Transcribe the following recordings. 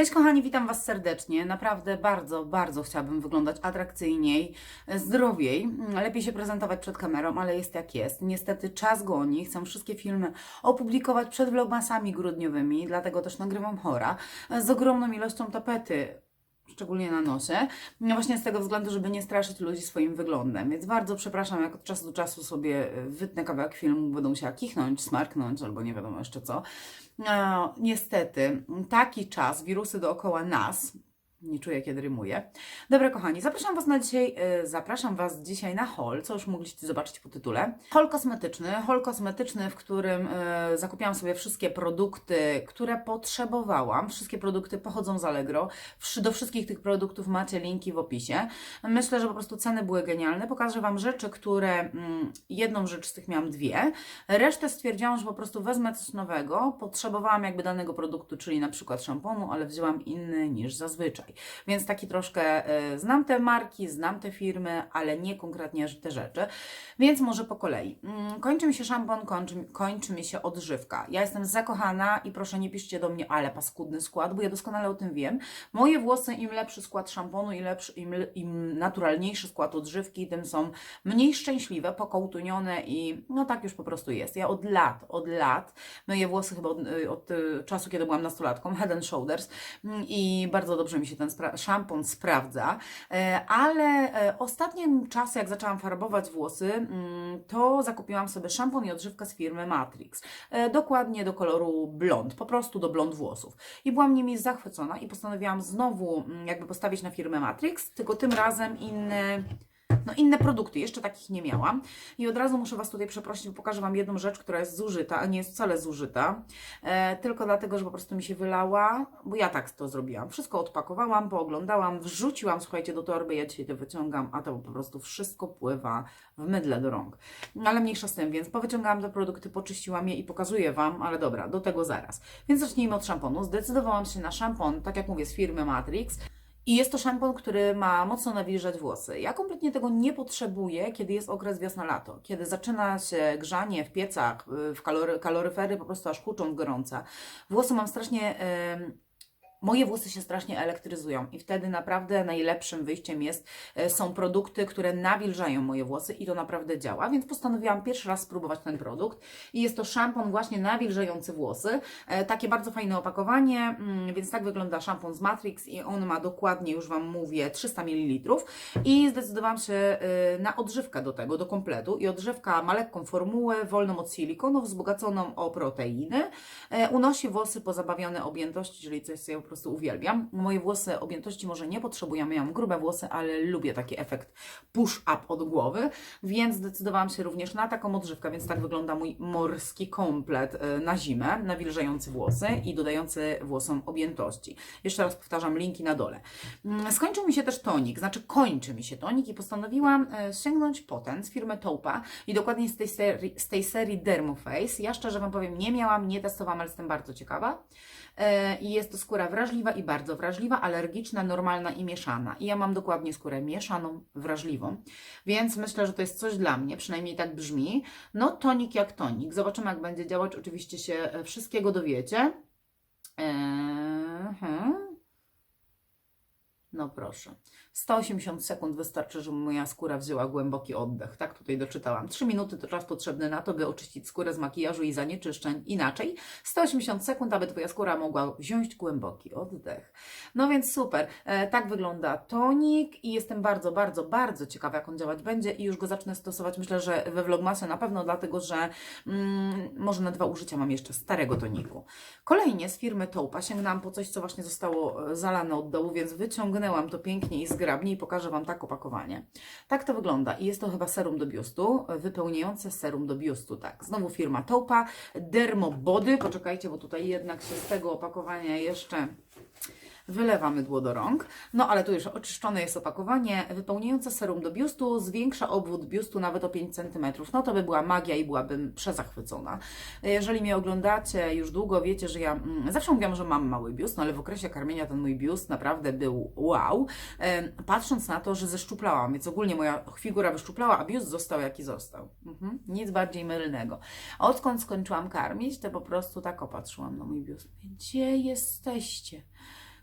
Cześć kochani, witam Was serdecznie. Naprawdę bardzo, bardzo chciałabym wyglądać atrakcyjniej, zdrowiej, lepiej się prezentować przed kamerą, ale jest jak jest. Niestety czas goni, chcę wszystkie filmy opublikować przed vlogmasami grudniowymi, dlatego też nagrywam chora, z ogromną ilością tapety szczególnie na nosie, no właśnie z tego względu, żeby nie straszyć ludzi swoim wyglądem. Więc bardzo przepraszam, jak od czasu do czasu sobie wytnę kawałek filmu, będą się kichnąć, smarknąć albo nie wiadomo jeszcze co. No, niestety, taki czas, wirusy dookoła nas, nie czuję, kiedy rymuję. Dobra, kochani, zapraszam Was na dzisiaj, yy, zapraszam Was dzisiaj na haul, co już mogliście zobaczyć po tytule. Haul kosmetyczny, haul kosmetyczny, w którym yy, zakupiłam sobie wszystkie produkty, które potrzebowałam. Wszystkie produkty pochodzą z Allegro. Do wszystkich tych produktów macie linki w opisie. Myślę, że po prostu ceny były genialne. Pokażę Wam rzeczy, które, yy, jedną rzecz z tych miałam dwie. Resztę stwierdziłam, że po prostu wezmę coś nowego. Potrzebowałam jakby danego produktu, czyli na przykład szamponu, ale wzięłam inny niż zazwyczaj. Więc taki troszkę y, znam te marki, znam te firmy, ale nie konkretnie te rzeczy. Więc może po kolei. Mm, kończy mi się szampon, kończy, kończy mi się odżywka. Ja jestem zakochana i proszę nie piszcie do mnie, ale paskudny skład, bo ja doskonale o tym wiem. Moje włosy, im lepszy skład szamponu, im, lepszy, im, im naturalniejszy skład odżywki, tym są mniej szczęśliwe, pokołtunione i no tak już po prostu jest. Ja od lat, od lat myję włosy chyba od, y, od y, czasu, kiedy byłam nastolatką, Head and Shoulders mm, i bardzo dobrze mi się ten spra szampon sprawdza, e, ale e, ostatnim czasem, jak zaczęłam farbować włosy, mm, to zakupiłam sobie szampon i odżywkę z firmy Matrix. E, dokładnie do koloru blond, po prostu do blond włosów. I byłam nimi zachwycona i postanowiłam znowu mm, jakby postawić na firmę Matrix, tylko tym razem inny no inne produkty, jeszcze takich nie miałam. I od razu muszę Was tutaj przeprosić, bo pokażę Wam jedną rzecz, która jest zużyta, a nie jest wcale zużyta, e, tylko dlatego, że po prostu mi się wylała, bo ja tak to zrobiłam. Wszystko odpakowałam, pooglądałam, wrzuciłam, słuchajcie, do torby, ja dzisiaj to wyciągam, a to po prostu wszystko pływa w mydle do rąk. Ale mniejsza z tym, więc powyciągałam te produkty, poczyściłam je i pokazuję Wam, ale dobra, do tego zaraz. Więc zacznijmy od szamponu. Zdecydowałam się na szampon, tak jak mówię, z firmy Matrix. I jest to szampon, który ma mocno nawilżać włosy. Ja kompletnie tego nie potrzebuję, kiedy jest okres wiosna-lato. Kiedy zaczyna się grzanie w piecach, w kalory, kaloryfery po prostu aż huczą gorące. Włosy mam strasznie... Yy, moje włosy się strasznie elektryzują i wtedy naprawdę najlepszym wyjściem jest, e, są produkty, które nawilżają moje włosy i to naprawdę działa, więc postanowiłam pierwszy raz spróbować ten produkt i jest to szampon właśnie nawilżający włosy, e, takie bardzo fajne opakowanie, mm, więc tak wygląda szampon z Matrix i on ma dokładnie, już Wam mówię, 300 ml i zdecydowałam się e, na odżywkę do tego, do kompletu. I odżywka ma lekką formułę, wolną od silikonów, wzbogaconą o proteiny, unosi włosy pozabawione objętości, czyli coś, co ja prostu uwielbiam. Moje włosy objętości może nie potrzebują, ja mam grube włosy, ale lubię taki efekt push-up od głowy, więc zdecydowałam się również na taką odżywkę, więc tak wygląda mój morski komplet e, na zimę, nawilżający włosy i dodający włosom objętości. Jeszcze raz powtarzam, linki na dole. Mm, skończył mi się też tonik, znaczy kończy mi się tonik i postanowiłam e, sięgnąć potem z firmy Topa i dokładnie z tej serii, z tej serii Dermoface. Ja szczerze Wam powiem, nie miałam, nie testowałam, ale jestem bardzo ciekawa. E, i jest to skóra wrażliwa i bardzo wrażliwa, alergiczna, normalna i mieszana. I ja mam dokładnie skórę mieszaną, wrażliwą, więc myślę, że to jest coś dla mnie, przynajmniej tak brzmi. No tonik jak tonik. Zobaczymy jak będzie działać, oczywiście się e, wszystkiego dowiecie. Eee, no proszę. 180 sekund wystarczy, żeby moja skóra wzięła głęboki oddech. Tak tutaj doczytałam. 3 minuty to czas potrzebny na to, by oczyścić skórę z makijażu i zanieczyszczeń. Inaczej 180 sekund, aby Twoja skóra mogła wziąć głęboki oddech. No więc super. E, tak wygląda tonik i jestem bardzo, bardzo, bardzo ciekawa, jak on działać będzie i już go zacznę stosować. Myślę, że we Vlogmasie na pewno, dlatego że mm, może na dwa użycia mam jeszcze starego toniku. Kolejnie z firmy Toupa sięgnęłam po coś, co właśnie zostało e, zalane od dołu, więc wyciągnęłam to pięknie i zgrabnie i pokażę Wam tak opakowanie. Tak to wygląda i jest to chyba serum do biustu, wypełniające serum do biustu, tak. Znowu firma Taupa, Dermobody, poczekajcie, bo tutaj jednak się z tego opakowania jeszcze wylewa mydło do rąk. No ale tu już oczyszczone jest opakowanie, wypełniające serum do biustu, zwiększa obwód biustu nawet o 5 cm. No to by była magia i byłabym przezachwycona. Jeżeli mnie oglądacie już długo, wiecie, że ja mm, zawsze mówiłam, że mam mały biust, no ale w okresie karmienia ten mój biust naprawdę był wow. Patrząc na to, że zeszczuplałam, więc ogólnie moja figura wyszczuplała, a biust został jaki został. Mhm. Nic bardziej mylnego. Odkąd skończyłam karmić, to po prostu tak opatrzyłam na mój biust. Gdzie jesteście?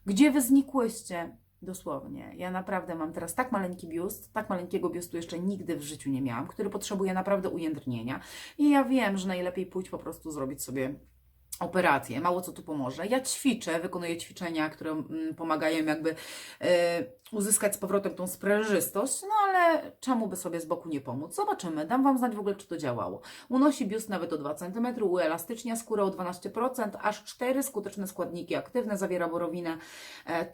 Gdzie wy znikłyście? Dosłownie. Ja naprawdę mam teraz tak maleńki biust, tak maleńkiego biustu jeszcze nigdy w życiu nie miałam, który potrzebuje naprawdę ujędrnienia. I ja wiem, że najlepiej pójść po prostu zrobić sobie operację, mało co tu pomoże. Ja ćwiczę, wykonuję ćwiczenia, które mm, pomagają jakby e, uzyskać z powrotem tą sprężystość, no ale czemu by sobie z boku nie pomóc? Zobaczymy, dam Wam znać w ogóle, czy to działało. Unosi biust nawet o 2 cm, uelastycznia skórę o 12%, aż 4 skuteczne składniki aktywne, zawiera borowinę e.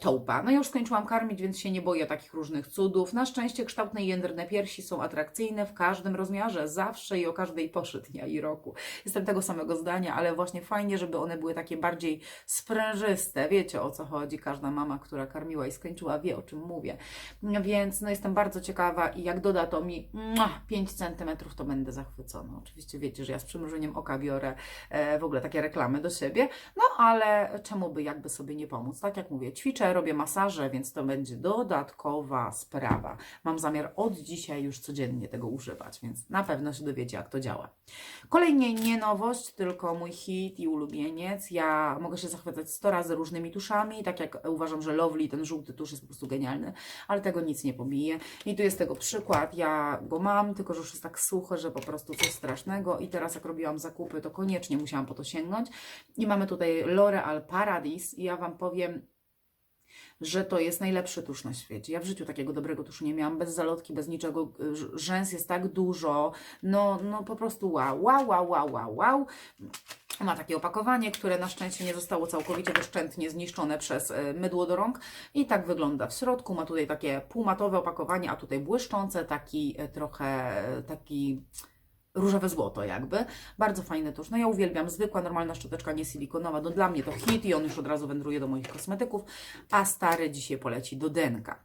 No ja już skończyłam karmić, więc się nie boję takich różnych cudów. Na szczęście kształtne i jędrne piersi są atrakcyjne w każdym rozmiarze, zawsze i o każdej porze dnia i roku. Jestem tego samego zdania, ale właśnie fajnie, żeby one były takie bardziej sprężyste. Wiecie o co chodzi. Każda mama, która karmiła i skończyła, wie o czym mówię. Więc no, jestem bardzo ciekawa i jak doda to mi mua, 5 cm, to będę zachwycona. Oczywiście wiecie, że ja z przymrużeniem oka biorę e, w ogóle takie reklamy do siebie, no ale czemu by jakby sobie nie pomóc? Tak jak mówię, ćwiczę, robię masaże, więc to będzie dodatkowa sprawa. Mam zamiar od dzisiaj już codziennie tego używać, więc na pewno się dowiecie, jak to działa. Kolejnie nie nowość, tylko mój hit i ulubieniec. Ja mogę się zachwycać 100 razy różnymi tuszami, tak jak uważam, że Lovely, ten żółty tusz jest po prostu genialny, ale tego nic nie pobije. I tu jest tego przykład. Ja go mam, tylko że już jest tak suchy, że po prostu coś strasznego. I teraz jak robiłam zakupy, to koniecznie musiałam po to sięgnąć. I mamy tutaj L'Oreal Paradis i ja Wam powiem, że to jest najlepszy tusz na świecie. Ja w życiu takiego dobrego tuszu nie miałam, bez zalotki, bez niczego. Rzęs jest tak dużo, no, no po prostu wow, wow, wow, wow, wow. Ma takie opakowanie, które na szczęście nie zostało całkowicie doszczętnie zniszczone przez e, mydło do rąk i tak wygląda w środku. Ma tutaj takie półmatowe opakowanie, a tutaj błyszczące, taki e, trochę e, taki różowe złoto jakby. Bardzo fajny tusz. No ja uwielbiam zwykła, normalna szczoteczka, nie silikonowa. No dla mnie to hit i on już od razu wędruje do moich kosmetyków, a stary dzisiaj poleci do denka.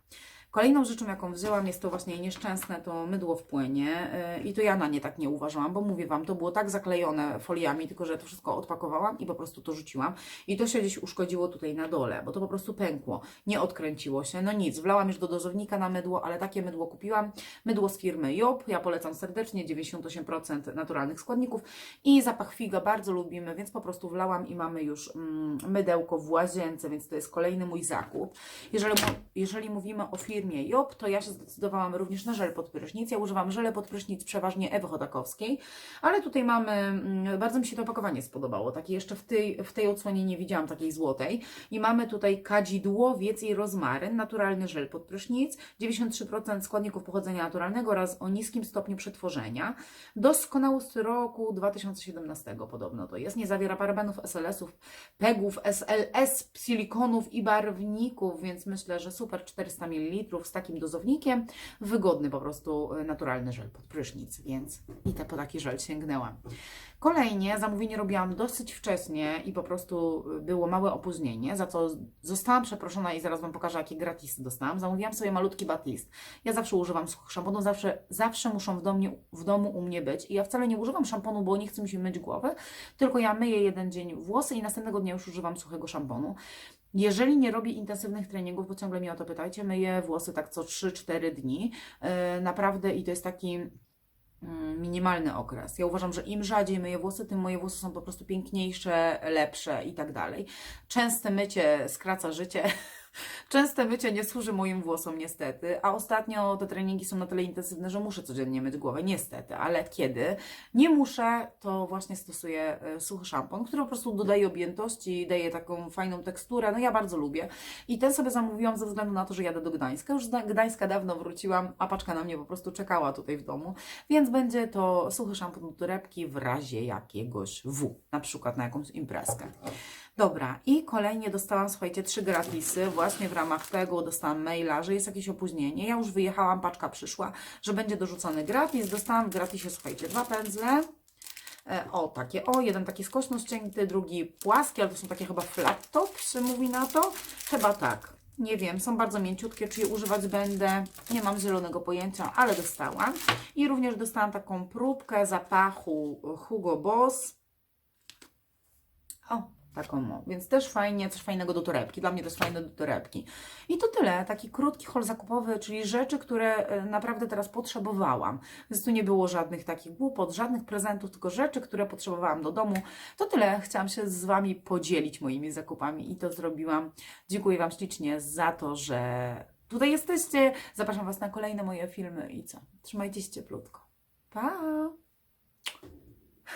Kolejną rzeczą, jaką wzięłam, jest to właśnie nieszczęsne to mydło w płynie yy, i to ja na nie tak nie uważałam, bo mówię Wam, to było tak zaklejone foliami, tylko że to wszystko odpakowałam i po prostu to rzuciłam. I to się gdzieś uszkodziło tutaj na dole, bo to po prostu pękło, nie odkręciło się, no nic, wlałam już do dozownika na mydło, ale takie mydło kupiłam, mydło z firmy Job, ja polecam serdecznie, 98% naturalnych składników. I zapach figa bardzo lubimy, więc po prostu wlałam i mamy już mm, mydełko w łazience, więc to jest kolejny mój zakup. Jeżeli, jeżeli mówimy o firmie Job, to ja się zdecydowałam również na żel pod prysznic. Ja używam żele pod prysznic przeważnie Ewy Chodakowskiej, ale tutaj mamy, mm, bardzo mi się to opakowanie spodobało, takie jeszcze w tej, w tej odsłonie nie widziałam takiej złotej i mamy tutaj kadzidłowiec i rozmaryn, naturalny żel pod prysznic, 93% składników pochodzenia naturalnego oraz o niskim stopniu przetworzenia. Doskonałość roku 2017 podobno to jest. Nie zawiera parabenów, SLS-ów, PEGów, SLS, silikonów i barwników, więc myślę, że super 400 ml z takim dozownikiem. Wygodny po prostu y, naturalny żel pod prysznic, więc i te po taki żel sięgnęłam. Kolejnie zamówienie robiłam dosyć wcześnie i po prostu było małe opóźnienie, za co zostałam przeproszona i zaraz Wam pokażę, jakie gratisy dostałam. Zamówiłam sobie malutki batist. Ja zawsze używam suchych szamponów, zawsze, zawsze muszą w, domie, w domu u mnie być. I ja wcale nie używam szamponu, bo nie chcę mi się myć głowy, tylko ja myję jeden dzień włosy i następnego dnia już używam suchego szamponu. Jeżeli nie robię intensywnych treningów, bo ciągle mnie o to pytajcie, myję włosy tak co 3-4 dni. Yy, naprawdę i to jest taki mm, minimalny okres. Ja uważam, że im rzadziej myję włosy, tym moje włosy są po prostu piękniejsze, lepsze i tak dalej. Częste mycie skraca życie. Częste mycie nie służy moim włosom niestety, a ostatnio te treningi są na tyle intensywne, że muszę codziennie myć głowę, niestety, ale kiedy nie muszę, to właśnie stosuję e, suchy szampon, który po prostu dodaje objętości, daje taką fajną teksturę, no ja bardzo lubię i ten sobie zamówiłam ze względu na to, że jadę do Gdańska, już z Gdańska dawno wróciłam, a paczka na mnie po prostu czekała tutaj w domu, więc będzie to suchy szampon do torebki w razie jakiegoś W, na przykład na jakąś imprezkę. Dobra, i kolejnie dostałam, słuchajcie, trzy gratisy. Właśnie w ramach tego dostałam maila, że jest jakieś opóźnienie. Ja już wyjechałam, paczka przyszła, że będzie dorzucony gratis. Dostałam w gratisie, słuchajcie, dwa pędzle. E, O, takie, o, jeden taki skośno ścięty, drugi płaski, ale to są takie chyba flat top, się mówi na to. Chyba tak. Nie wiem, są bardzo mięciutkie, czy je używać będę. Nie mam zielonego pojęcia, ale dostałam. I również dostałam taką próbkę zapachu Hugo Boss. Taką, o. więc też fajnie, coś fajnego do torebki. Dla mnie to jest fajne do torebki. I to tyle. Taki krótki haul zakupowy, czyli rzeczy, które e, naprawdę teraz potrzebowałam. Więc tu nie było żadnych takich głupot, żadnych prezentów, tylko rzeczy, które potrzebowałam do domu. To tyle. Chciałam się z Wami podzielić moimi zakupami i to zrobiłam. Dziękuję Wam ślicznie za to, że tutaj jesteście. Zapraszam Was na kolejne moje filmy i co? Trzymajcie się cieplutko. Pa!